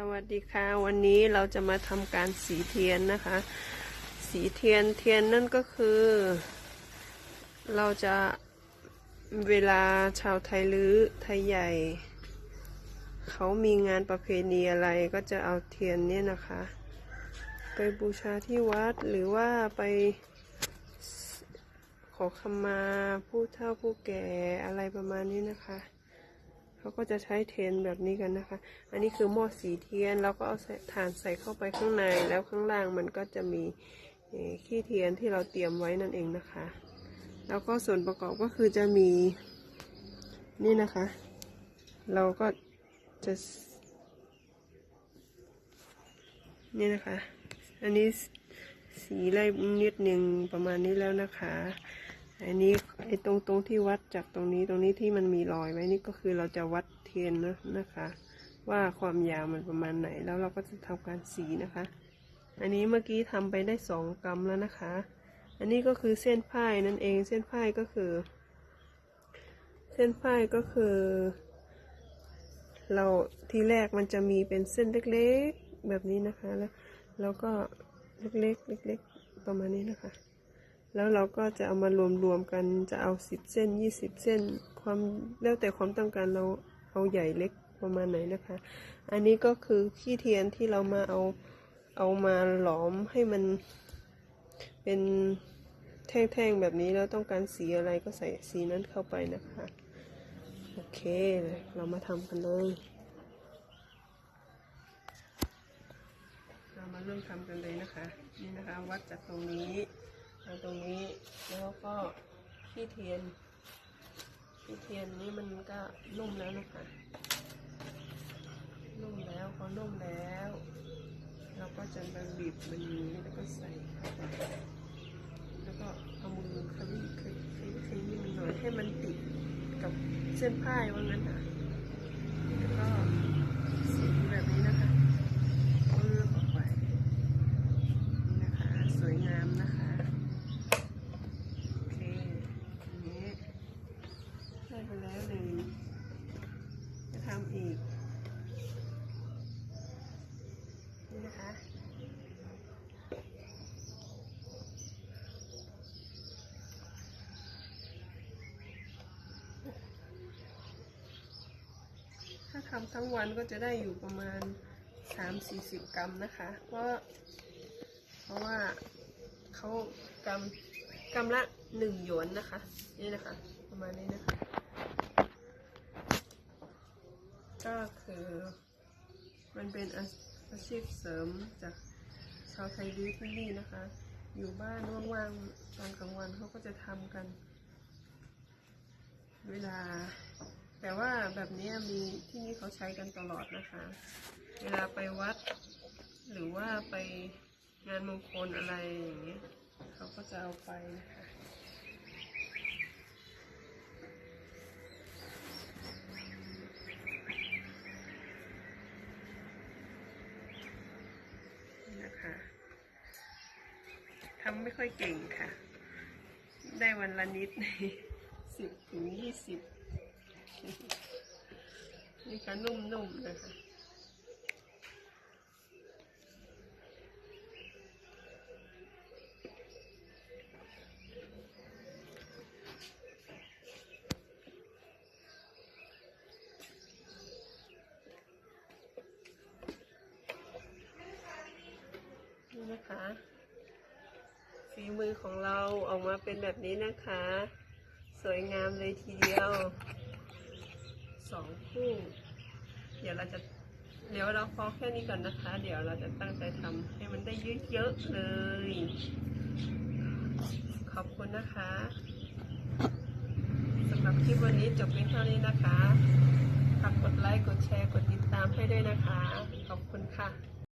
สวัสดีค่ะวันนี้เราจะมาทำการสีเทียนนะคะ สีเทียนเทียนนั่นก็คือ เราจะเวลาชาวไทยลื้อไทยใหญ่ เขามีงานประเพณีอะไรก็จะเอาเทียนเนี่ยนะคะ ไปบูชาที่วัดหรือว่าไปขอขมาผู้เฒ่าผู้แก่อะไรประมาณนี้นะคะ เขาก็จะใช้เทียนแบบนี้กันนะคะ อันนี้คือหม้อสีเทียนเราก็เอาถ่านใส่เข้าไปข้างในแล้วข้างล่างมันก็จะมีขี้เทียนที่เราเตรียมไว้นั่นเองนะคะ แล้วก็ส่วนประกอบก็คือจะมีนี่นะคะ เราก็จะ นี่นะคะ อันนี้สีไล่นิดหนึ่งประมาณนี้แล้วนะคะ อันนี้ไอ้ตรงตรงที่วัดจากตรงนี้ตรงนี้ที่มันมีรอยไว้นี่ก็คือเราจะวัดเทียนนะนะคะ ว่าความยาวมันประมาณไหนแล้วเราก็จะทำการสีนะคะ อันนี้เมื่อกี้ทำไปได้สองกรัมแล้วนะคะ อันนี้ก็คือเส้นผ้ายนั่นเองเส้นผ้ายก็คือ เส้นผ้ายก็คือ เราทีแรกมันจะมีเป็นเส้นเล็กๆแบบนี้นะคะแล้วแล้วก็เล็กๆเล็กๆประมาณนี้นะคะ แล้วเราก็จะเอามารวมๆกันจะเอาสิบเส้นยี่สิบเส้น ความแล้วแต่ความต้องการเราเอาใหญ่เล็กประมาณไหนนะคะ อันนี้ก็คือขี้เทียนที่เรามาเอาเอามาหลอมให้มันเป็นแท่งๆแบบนี้แล้วต้องการสีอะไรก็ใส่สีนั้นเข้าไปนะคะ โอเค เรามาทำกันเลย เรามาเริ่มทำกันเลยนะคะ นี่นะคะวัดจากตรงนี้ มาตรงนี้แล้วก็ที่เทียนที่เทียนนี้มันก็นุ่มแล้วนะคะนุ่มแล้วพอนุ่มแล้ว เราก็จะมาบีบมันนี้แล้วก็ใส่เข้าไปแล้วก็เอามือขยี้ขยี้ขยี้ขยี้มันหน่อยให้มันติดกับเส้นผ้ายว่างั้นค่ะแล้วก็สีแบบนี้นะคะปื้อออกไปนี่นะคะ สวยงามนะคะ โอเคอันนี้ได้ไปแล้วหนึ่งจะทำอีก นี่นะคะ ถ้าทำทั้งวันก็จะได้อยู่ประมาณ 3-40 กรัมนะคะ เพราะ เพราะว่าเขากรัมกรัมละหนึ่งหยวนนะคะ นี่นะคะ ประมาณนี้นะคะ ก็คือมันเป็นอาอาชีพเสริมจากชาวไทยดีที่นี่นะคะ อยู่บ้านว่างๆตอนกลางวันเขาก็จะทำกัน เวลา แต่ว่าแบบนี้มีที่นี่เขาใช้กันตลอดนะคะ เวลาไปวัด หรือว่าไปงานมงคลอะไรอย่างเงี้ยเขาก็จะเอาไปนะคะนะคะทำไม่ค่อยเก่งค่ะ ได้วันละนิดสิบถึงยี่สิบ นี่ค่ะนุ่มๆนะคะนี่นะคะฝีมือของเราออกมาเป็นแบบนี้นะคะ สวยงามเลยทีเดียว สองคู่ เดี๋ยวเราจะเดี๋ยวเราพอแค่นี้ก่อนนะคะ เดี๋ยวเราจะตั้งใจทำให้มันได้เยอะๆเลย ขอบคุณนะคะสำหรับคลิปวันนี้จบเพียงเท่านี้นะคะฝากกดไลค์ กดแชร์ กดติดตามให้ด้วยนะคะ ขอบคุณค่ะ